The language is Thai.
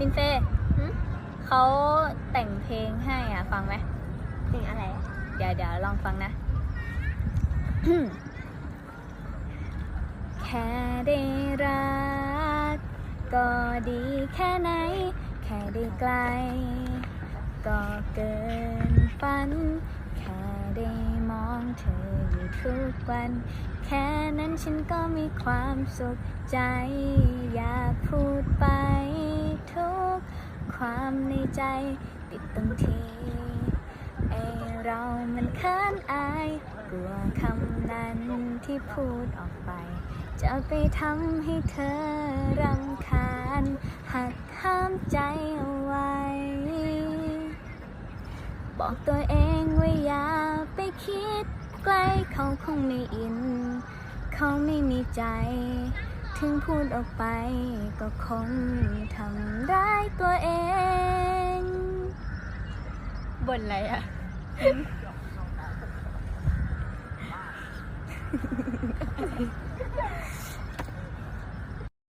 มินเฟ่เขาแต่งเพลงให้อะ ฟังไหม เพลงอะไรเดี๋ยวเดี๋ยวลองฟังนะ แค่ได้รัก ก็ดีแค่ไหน แค่ได้ไกล ก็เกินฝัน แค่ได้มองเธออยู่ทุกวัน แค่นั้นฉันก็มีความสุขใจ อยากพูดไปทุกความ ใจติดตรงทีไอเรามันเขินอาย กลัวคำนั้นที่พูดออกไป จะไปทำให้เธอรำคาญหักห้ามใจเอาไว้ บอกตัวเองว่าอย่าไปคิดใกล้เขาคงไม่อิน เขาไม่มีใจถึงพูดออกไปก็คงทำร้ายตัวเอง บ่นอะไรอะ